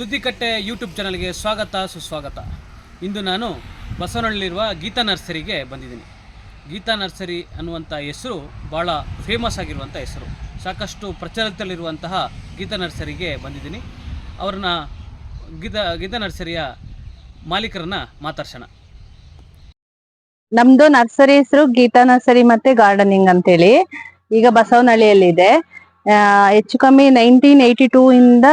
ಸುದ್ದಿಕಟ್ಟೆ YouTube ಚಾನಲ್ಗೆ ಸ್ವಾಗತ, ಸುಸ್ವಾಗತ. ಇಂದು ನಾನು ಬಸವನಹಳ್ಳಿರುವ ಗೀತಾ ನರ್ಸರಿಗೆ ಬಂದಿದ್ದೀನಿ. ಗೀತಾ ನರ್ಸರಿ ಅನ್ನುವಂಥ ಹೆಸರು ಭಾಳ ಫೇಮಸ್ ಆಗಿರುವಂಥ ಹೆಸರು. ಸಾಕಷ್ಟು ಪ್ರಚಲಿತದಲ್ಲಿರುವಂತಹ ಗೀತಾ ನರ್ಸರಿಗೆ ಬಂದಿದ್ದೀನಿ. ಅವ್ರನ್ನ ಗೀತಾ ಗೀತಾ ನರ್ಸರಿಯ ಮಾಲೀಕರನ್ನ ಮಾತಾಡ್ಸೋಣ. ನಮ್ದು ನರ್ಸರಿ ಹೆಸರು ಗೀತಾ ನರ್ಸರಿ ಮತ್ತೆ ಗಾರ್ಡನಿಂಗ್ ಅಂತೇಳಿ. ಈಗ ಬಸವನಹಳ್ಳಿಯಲ್ಲಿದೆ. ಇದೆ ಹೆಚ್ಚು ಕಮ್ಮಿ ನೈನ್ಟೀನ್ ಏಯ್ಟಿ ಟೂ ಇಂದ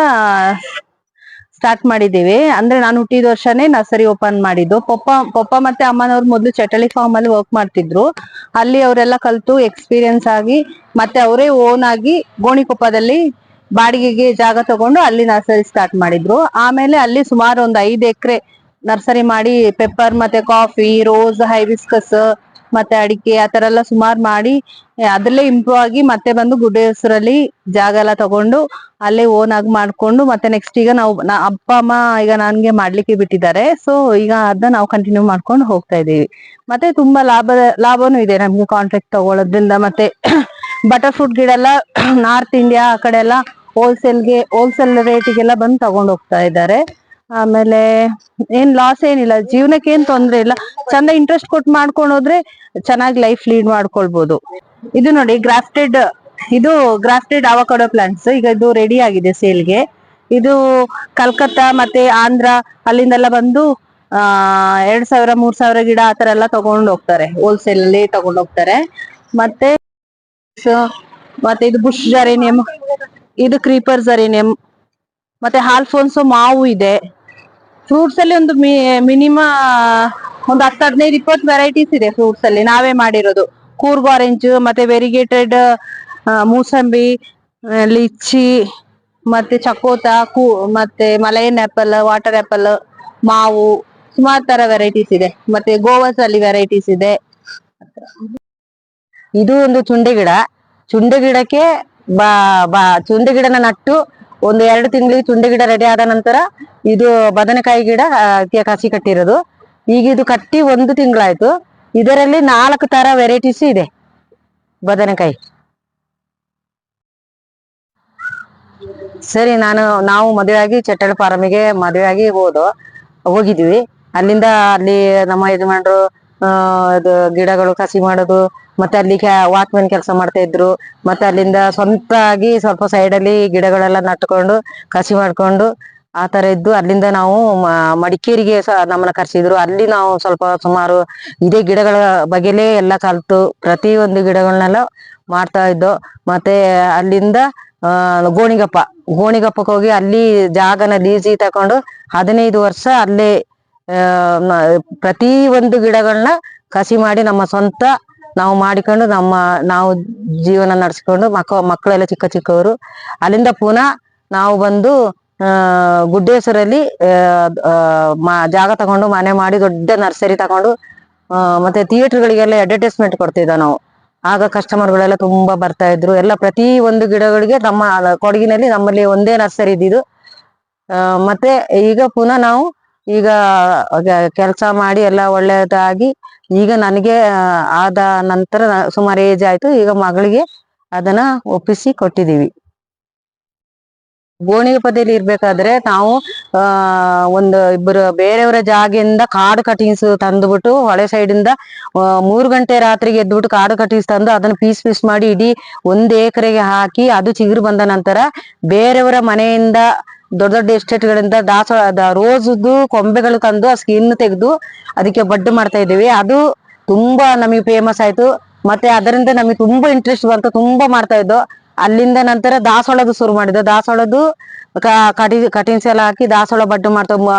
ಸ್ಟಾರ್ಟ್ ಮಾಡಿದೀವಿ ಅಂದ್ರೆ ನಾನು ಹುಟ್ಟಿದ ವರ್ಷನೇ ನರ್ಸರಿ ಓಪನ್ ಮಾಡಿದ್ದು. ಪಪ್ಪ ಪಪ್ಪ ಮತ್ತೆ ಅಮ್ಮನವ್ರು ಮೊದಲು ಚಟಳಿ ಫಾರ್ಮ್ ಅಲ್ಲಿ ವರ್ಕ್ ಮಾಡ್ತಿದ್ರು. ಅಲ್ಲಿ ಅವರೆಲ್ಲ ಕಲ್ತು ಎಕ್ಸ್ಪೀರಿಯನ್ಸ್ ಆಗಿ, ಮತ್ತೆ ಅವರೇ ಓನ್ ಆಗಿ ಗೋಣಿಕೊಪ್ಪದಲ್ಲಿ ಬಾಡಿಗೆಗೆ ಜಾಗ ತಗೊಂಡು ಅಲ್ಲಿ ನರ್ಸರಿ ಸ್ಟಾರ್ಟ್ ಮಾಡಿದ್ರು. ಆಮೇಲೆ ಅಲ್ಲಿ ಸುಮಾರು ಒಂದು ಐದು ಎಕರೆ ನರ್ಸರಿ ಮಾಡಿ ಪೆಪ್ಪರ್ ಮತ್ತೆ ಕಾಫಿ ರೋಸ್ ಹೈಬಿಸ್ಕಸ್ ಮತ್ತೆ ಅಡಿಕೆ ಆತರ ಎಲ್ಲ ಸುಮಾರು ಮಾಡಿ ಅದ್ರಲ್ಲೇ ಇಂಪ್ರೂವ್ ಆಗಿ ಮತ್ತೆ ಬಂದು ಗುಡ್ಡೆ ಹೆಸರಲ್ಲಿ ಜಾಗ ಎಲ್ಲ ತಗೊಂಡು ಅಲ್ಲೇ ಓನ್ ಆಗಿ ಮಾಡ್ಕೊಂಡು ಮತ್ತೆ ನೆಕ್ಸ್ಟ್ ಈಗ ನಾವು ಅಪ್ಪ, ಅಮ್ಮ ಈಗ ನನ್ಗೆ ಮಾಡ್ಲಿಕ್ಕೆ ಬಿಟ್ಟಿದ್ದಾರೆ. ಸೊ ಈಗ ಅದನ್ನ ನಾವು ಕಂಟಿನ್ಯೂ ಮಾಡ್ಕೊಂಡು ಹೋಗ್ತಾ ಇದೀವಿ ಮತ್ತೆ ತುಂಬಾ ಲಾಭ, ಲಾಭನೂ ಇದೆ ನಮ್ಗೆ ಕಾಂಟ್ರಾಕ್ಟ್ ತಗೊಳ್ಳೋದ್ರಿಂದ ಮತ್ತೆ ಬಟರ್ ಫ್ರೂಟ್ ಗಿಡ ಎಲ್ಲ ನಾರ್ತ್ ಇಂಡಿಯಾ ಆ ಕಡೆ ಎಲ್ಲ ಹೋಲ್ಸೇಲ್ಗೆ ಹೋಲ್ಸೇಲ್ ರೇಟಿಗೆಲ್ಲ ಬಂದು ತಗೊಂಡು ಹೋಗ್ತಾ ಇದ್ದಾರೆ. ಆಮೇಲೆ ಏನ್ ಲಾಸ್ ಏನಿಲ್ಲ, ಜೀವನಕ್ಕೆ ಏನ್ ತೊಂದ್ರೆ ಇಲ್ಲ. ಚಂದ ಇಂಟ್ರೆಸ್ಟ್ ಕೊಟ್ಟು ಮಾಡ್ಕೊಂಡು ಹೋದ್ರೆ ಚೆನ್ನಾಗಿ ಲೈಫ್ ಲೀಡ್ ಮಾಡ್ಕೊಳ್ಬಹುದು ಇದು ನೋಡಿ ಗ್ರಾಫ್ಟೆಡ್ ಇದು ಗ್ರಾಫ್ಟೆಡ್ ಅವಕಾಡೋ ಪ್ಲಾಂಟ್ಸ್ ಈಗ ಇದು ರೆಡಿ ಆಗಿದೆ ಸೇಲ್ಗೆ ಇದು ಕಲ್ಕತ್ತಾ ಮತ್ತೆ ಆಂಧ್ರ ಅಲ್ಲಿಂದೆಲ್ಲ ಬಂದು, ಆ, ಎರಡ್ ಸಾವಿರ, ಮೂರ್ ಸಾವಿರ ಗಿಡ ಆತರ ಎಲ್ಲ ತಗೊಂಡ್ ಹೋಗ್ತಾರೆ. ಹೋಲ್ಸೇಲ್ ಅಲ್ಲಿ ತಗೊಂಡು ಹೋಗ್ತಾರೆ. ಮತ್ತೆ ಮತ್ತೆ ಇದು ಬುಷ್ ಜರೇನಿಯಂ ಇದು ಕ್ರೀಪರ್ ಜರೇನಿಯಂ ಮತ್ತೆ ಹಾಲ್ಫೋನ್ಸೋ ಮಾವು ಇದೆ. ಫ್ರೂಟ್ಸ್ ಅಲ್ಲಿ ಒಂದು ಮಿನಿಮ ಒಂದು ಹತ್ತು ಹದಿನೈದು, ಇಪ್ಪತ್ತು ವೆರೈಟೀಸ್ ಇದೆ ಫ್ರೂಟ್ಸ್ ಅಲ್ಲಿ. ನಾವೇ ಮಾಡಿರೋದು. ಕೂರ್ಗ್ ಆರೆಂಜ್ ಮತ್ತೆ ವೆರಿಗೇಟೆಡ್ ಮೂಸಂಬಿ ಲಿಚ್ಚಿ, ಮತ್ತೆ ಚಕೋತ, ಕೂ, ಮತ್ತೆ ಮಲಯನ್ ಆಪಲ್ ವಾಟರ್ ಆಪಲ್ ಮಾವು, ಸುಮಾರು ತರ ವೆರೈಟೀಸ್ ಇದೆ. ಮತ್ತೆ ಗೋವಾಸ್ ಅಲ್ಲಿ ವೆರೈಟೀಸ್ ಇದೆ. ಇದು ಒಂದು ಚುಂಡೆ ಗಿಡ. ಚುಂಡೆ ಗಿಡಕ್ಕೆ ಬಾ ಬಾ, ಚುಂಡೆ ಗಿಡನ ನಟ್ಟು ಒಂದು ಎರಡು ತಿಂಗಳಿಗೆ ತುಂಡೆ ಗಿಡ ರೆಡಿ ಆದ ನಂತರ ಇದು ಬದನೆಕಾಯಿ ಗಿಡ ಕಸಿ ಕಟ್ಟಿರೋದು. ಈಗ ಇದು ಕಟ್ಟಿ ಒಂದು ತಿಂಗಳಾಯ್ತು. ಇದರಲ್ಲಿ ನಾಲ್ಕು ತರ ವೆರೈಟೀಸ್ ಇದೆ ಬದನೆಕಾಯಿ. ಸರಿ, ನಾನು, ನಾವು ಮದುವೆಯಾಗಿ ಚಟ್ಟಳ ಮದುವೆ ಆಗಿ ಹೋದು, ಹೋಗಿದ್ವಿ. ಅಲ್ಲಿಂದ ಅಲ್ಲಿ ನಮ್ಮ ಯಜಮಾನ್ರು ಆ, ಅದು ಗಿಡಗಳು ಕಸಿ ಮಾಡೋದು, ಮತ್ತೆ ಅಲ್ಲಿ ವಾಚ್ಮೆನ್ ಕೆಲಸ ಮಾಡ್ತಾ ಇದ್ರು. ಮತ್ತೆ ಅಲ್ಲಿಂದ ಸ್ವಂತಾಗಿ ಸ್ವಲ್ಪ ಸೈಡ್ ಅಲ್ಲಿ ಗಿಡಗಳೆಲ್ಲ ನಟ್ಕೊಂಡು, ಕಸಿ ಮಾಡ್ಕೊಂಡು ಆ ತರ ಇದ್ದು ಅಲ್ಲಿಂದ ನಾವು ಮಡಿಕೇರಿಗೆ ಸಹ ನಮ್ಮನ್ನ ಕರ್ಸಿದ್ರು. ಅಲ್ಲಿ ನಾವು ಸ್ವಲ್ಪ ಸುಮಾರು ಇದೇ ಗಿಡಗಳ ಬಗೆಲೇ ಎಲ್ಲ ಕಲ್ತು ಪ್ರತಿ ಒಂದು ಗಿಡಗಳನ್ನೆಲ್ಲ ಮಾಡ್ತಾ ಇದ್ದೋ. ಮತ್ತೆ ಅಲ್ಲಿಂದ ಗೋಣಿಗಪ್ಪ. ಗೋಣಿಗಪ್ಪಕ್ಕೆ ಹೋಗಿ ಅಲ್ಲಿ ಜಾಗನ ಲೀಸಿ ತಕೊಂಡು ಹದಿನೈದು ವರ್ಷ ಅಲ್ಲೇ ಪ್ರತಿ ಒಂದು ಗಿಡಗಳನ್ನ ಕಸಿ ಮಾಡಿ ನಮ್ಮ ಸ್ವಂತ ನಾವು ಮಾಡಿಕೊಂಡು ನಮ್ಮ, ನಾವು ಜೀವನ ನಡೆಸ್ಕೊಂಡು ಮಕ್ಕ, ಮಕ್ಕಳೆಲ್ಲ ಚಿಕ್ಕ ಚಿಕ್ಕವರು, ಅಲ್ಲಿಂದ ಪುನಃ ನಾವು ಬಂದು ಗುಡ್ಡೇಶ್ವರಲ್ಲಿ ಜಾಗ ತಗೊಂಡು ಮನೆ ಮಾಡಿ ದೊಡ್ಡ ನರ್ಸರಿ ತಗೊಂಡು ಮತ್ತೆ ಥಿಯೇಟರ್ಗಳಿಗೆಲ್ಲ ಅಡ್ವರ್ಟೈಸ್ಮೆಂಟ್ ಕೊಡ್ತಿದ್ದ ನಾವು. ಆಗ ಕಸ್ಟಮರ್ಗಳೆಲ್ಲ ತುಂಬಾ ಬರ್ತಾ ಇದ್ರು. ಎಲ್ಲ ಪ್ರತಿ ಒಂದು ಗಿಡಗಳಿಗೆ ನಮ್ಮ, ಕೊಡಗಿನಲ್ಲಿ ನಮ್ಮಲ್ಲಿ ಒಂದೇ ನರ್ಸರಿ ಇದ್ದಿದ್ದು. ಮತ್ತೆ ಈಗ ಪುನಃ ನಾವು ಈಗ ಕೆಲಸ ಮಾಡಿ ಎಲ್ಲ ಒಳ್ಳೇದಾಗಿ ಈಗ ನನಗೆ ಆದ ನಂತರ ಸುಮಾರು ಏಜ್ ಆಯ್ತು ಈಗ ಮಗಳಿಗೆ ಅದನ್ನ ಒಪ್ಪಿಸಿ ಕೊಟ್ಟಿದೀವಿ ಪದೇಲಿ ಇರ್ಬೇಕಾದ್ರೆ ನಾವು ಆ ಒಂದು ಇಬ್ಬರು ಬೇರೆಯವರ ಜಾಗೆಯಿಂದ ಕಾಡು ಕಟಿಂಗ್ಸ್ ತಂದುಬಿಟ್ಟು ಹೊಳೆ ಸೈಡ್ ಇಂದ ಆ, ಮೂರು ಗಂಟೆ ರಾತ್ರಿಗೆ ಎದ್ಬಿಟ್ಟು ಕಾಡು ಕಟಿಂಗ್ಸ್ ತಂದು ಅದನ್ನ ಪೀಸ್ ಪೀಸ್ ಮಾಡಿ ಇಡೀ ಒಂದು ಎಕರೆಗೆ ಹಾಕಿ ಅದು ಚಿಗುರು ಬಂದ ನಂತರ ಬೇರೆಯವರ ಮನೆಯಿಂದ ದೊಡ್ಡ ದೊಡ್ಡ ಎಸ್ಟೇಟ್ಗಳಿಂದ ದಾಸವಾಳ ರೋಸ್ದು ಕೊಂಬೆಗಳು ತಂದು ಆ ಸ್ಕಿನ್ ತೆಗೆದು ಅದಕ್ಕೆ ಬಡ್ಡು ಮಾಡ್ತಾ ಇದ್ದೀವಿ. ಅದು ತುಂಬಾ ನಮಗೆ ಫೇಮಸ್ ಆಯ್ತು. ಮತ್ತೆ ಅದರಿಂದ ನಮಗೆ ತುಂಬಾ ಇಂಟ್ರೆಸ್ಟ್ ಬಂತು, ತುಂಬಾ ಮಾಡ್ತಾ ಇದ್ದೋ. ಅಲ್ಲಿಂದ ನಂತರ ದಾಸೋಳದು ಶುರು ಮಾಡಿದ್ದು. ದಾಸೋಳದು ಕಟಿ, ಕಟಿಂಗ್ಸ್ ಎಲ್ಲ ಹಾಕಿ ದಾಸೋಳ ಬಡ್ಡು ಮಾಡ್ತಾವ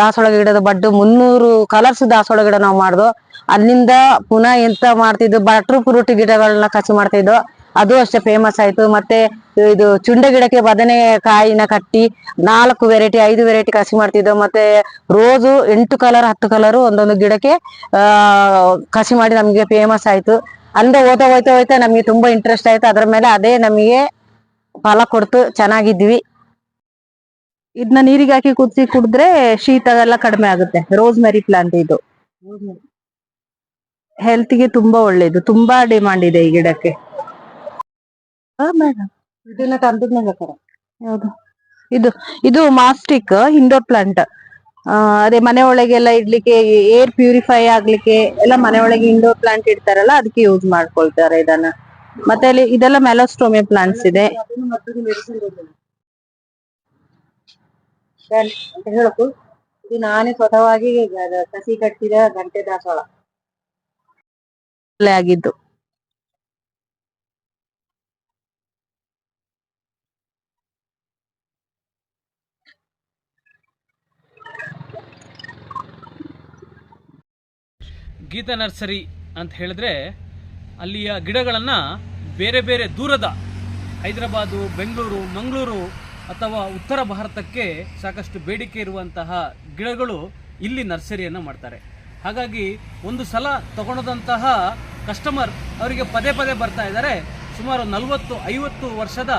ದಾಸೋಳ ಗಿಡದ ಬಡ್ಡು ಮುನ್ನೂರು ಕಲರ್ಸ್ ದಾಸೋಳ ಗಿಡ ನಾವು ಮಾಡ್ದೋ. ಅಲ್ಲಿಂದ ಪುನಃ ಎಂತ ಮಾಡ್ತಿದ್ವು ಬಟ್ರು ಫ್ರೂಟ್ ಗಿಡಗಳನ್ನ ಕಸಿ ಮಾಡ್ತಿದ್ದೋ ಅದು ಅಷ್ಟೇ ಫೇಮಸ್ ಆಯ್ತು. ಮತ್ತೆ ಇದು ಚುಂಡೆ ಗಿಡಕ್ಕೆ ಬದನೆ ಕಾಯಿನ ಕಟ್ಟಿ ನಾಲ್ಕು ವೆರೈಟಿ ಐದು ವೆರೈಟಿ ಕಸಿ ಮಾಡ್ತಿದ್ದೋ ಮತ್ತೆ ರೋಜು ಎಂಟು ಕಲರ್ ಹತ್ತು ಕಲರ್ ಒಂದೊಂದು ಗಿಡಕ್ಕೆ ಆ ಕಸಿ ಮಾಡಿ ನಮ್ಗೆ ಫೇಮಸ್ ಆಯ್ತು. ಅಂದ್ರೆ ಹೋಗ್ತಾ ಹೋಯ್ತಾ ಹೋಯ್ತಾ ನಮ್ಗೆ ತುಂಬಾ ಇಂಟ್ರೆಸ್ಟ್ ಆಯ್ತು. ಅದ್ರ ಮೇಲೆ ಅದೇ ನಮಗೆ ಫಲ ಕೊಡ್ತು. ಚೆನ್ನಾಗಿದ್ವಿ ಇದನ್ನ ನೀರಿಗೆ ಹಾಕಿ ಕುದಿಸಿ ಕುಡಿದ್ರೆ ಶೀತ ಎಲ್ಲ ಕಡಿಮೆ ಆಗುತ್ತೆ. ರೋಸ್ ಮೆರಿ ಪ್ಲಾಂಟ್ ಇದು ಹೆಲ್ತ್ಗೆ ತುಂಬಾ ಒಳ್ಳೇದು. ತುಂಬಾ ಡಿಮಾಂಡ್ ಇದೆ ಈ ಗಿಡಕ್ಕೆ. ಇದನ್ನ ಯಾವುದು? ಇದು ಇದು ಮಾಸ್ಟಿಕ್ ಇಂಡೋರ್ ಪ್ಲಾಂಟ್ ಅದೇ ಮನೆ ಒಳಗೆಲ್ಲ ಇಡ್ಲಿಕ್ಕೆ ಏರ್ ಪ್ಯೂರಿಫೈ ಆಗ್ಲಿಕ್ಕೆ ಎಲ್ಲ ಮನೆ ಒಳಗೆ ಇಂಡೋರ್ ಪ್ಲಾಂಟ್ ಇಡ್ತಾರಲ್ಲ ಅದಕ್ಕೆ ಯೂಸ್ ಮಾಡ್ಕೊಳ್ತಾರೆ ಇದನ್ನ. ಮತ್ತೆ ಅಲ್ಲಿ ಇದೆಲ್ಲ ಮೆಲೋಸ್ಟೋಮಿಯಾ ಪ್ಲಾಂಟ್ಸ್ ಇದೆ. ಅಂತ ಹೇಳಕು. ಇದು ನಾನೇ ಸ್ವತಃವಾಗಿ ಕಸಿ ಕಟ್ಟಿದ ಗಂಟೆ ದಾಸವಾಳ. ಆಗಿದ್ದು. ಗೀತಾ ನರ್ಸರಿ ಅಂತ ಹೇಳಿದ್ರೆ ಅಲ್ಲಿಯ ಗಿಡಗಳನ್ನು ಬೇರೆ ಬೇರೆ ದೂರದ ಹೈದರಾಬಾದು, ಬೆಂಗಳೂರು, ಮಂಗಳೂರು ಅಥವಾ ಉತ್ತರ ಭಾರತಕ್ಕೆ ಸಾಕಷ್ಟು ಬೇಡಿಕೆ ಇರುವಂತಹ ಗಿಡಗಳು ಇಲ್ಲಿ ನರ್ಸರಿಯನ್ನು ಮಾಡ್ತಾರೆ. ಹಾಗಾಗಿ ಒಂದು ಸಲ ತಗೊಳದಂತಹ ಕಸ್ಟಮರ್ ಅವರಿಗೆ ಪದೇ ಪದೇ ಬರ್ತಾ ಇದ್ದಾರೆ. ಸುಮಾರು ನಲವತ್ತು ಐವತ್ತು ವರ್ಷದ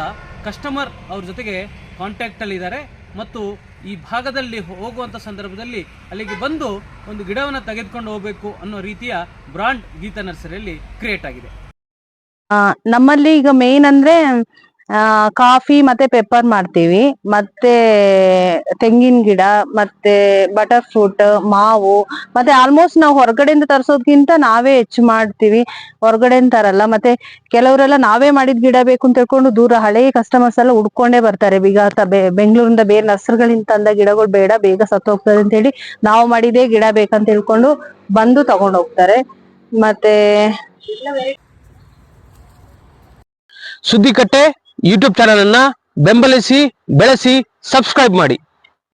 ಕಸ್ಟಮರ್ ಅವ್ರ ಜೊತೆಗೆ ಕಾಂಟ್ಯಾಕ್ಟಲ್ಲಿದ್ದಾರೆ. ಮತ್ತು ಈ ಭಾಗದಲ್ಲಿ ಹೋಗುವಂಥ ಸಂದರ್ಭದಲ್ಲಿ ಅಲ್ಲಿಗೆ ಬಂದು ಒಂದು ಗಿಡವನ್ನು ತೆಗೆದುಕೊಂಡು ಹೋಗಬೇಕು ಅನ್ನೋ ರೀತಿಯ ಬ್ರಾಂಡ್ ಗೀತಾ ನರ್ಸರಿಯಲ್ಲಿ ಕ್ರಿಯೇಟ್ ಆಗಿದೆ. ನಮ್ಮಲ್ಲಿ ಈಗ ಮೇನ್ ಅಂದ್ರೆ ಕಾಫಿ ಮತ್ತೆ ಪೆಪ್ಪರ್ ಮಾಡ್ತೀವಿ. ಮತ್ತೆ ತೆಂಗಿನ ಗಿಡ, ಮತ್ತೆ ಬಟರ್ ಫ್ರೂಟ್, ಮಾವು, ಮತ್ತೆ ಆಲ್ಮೋಸ್ಟ್ ನಾವು ಹೊರಗಡೆಯಿಂದ ತರಿಸೋದ್ಕಿಂತ ನಾವೇ ಹೆಚ್ಚು ಮಾಡ್ತೀವಿ. ಹೊರಗಡೆ ತರಲ್ಲ, ಮತ್ತೆ ಕೆಲವರೆಲ್ಲ ನಾವೇ ಮಾಡಿದ ಗಿಡ ಬೇಕು ಅಂತ ಹೇಳ್ಕೊಂಡು ದೂರ ಹಳೆಯ ಕಸ್ಟಮರ್ಸ್ ಎಲ್ಲ ಹುಡ್ಕೊಂಡೇ ಬರ್ತಾರೆ. ಬೀಗ ಬೆಂಗಳೂರಿಂದ ಬೇರೆ ನರ್ಸರಿಗಳಿಂದ ತಂದ ಗಿಡಗಳು ಬೇಡ, ಬೇಗ ಸತ್ತೋಗ್ತದೆ ಅಂತ ಹೇಳಿ ನಾವು ಮಾಡಿದೇ ಗಿಡ ಬೇಕಂತ ಹೇಳ್ಕೊಂಡು ಬಂದು ತಗೊಂಡು ಹೋಗ್ತಾರೆ. ಮತ್ತೆ ಸುದ್ದಿಕಟ್ಟೆ ಯೂಟ್ಯೂಬ್ ಚಾನಲನ್ನು ಬೆಂಬಲಿಸಿ ಬೆಳೆಸಿ ಸಬ್ಸ್ಕ್ರೈಬ್ ಮಾಡಿ.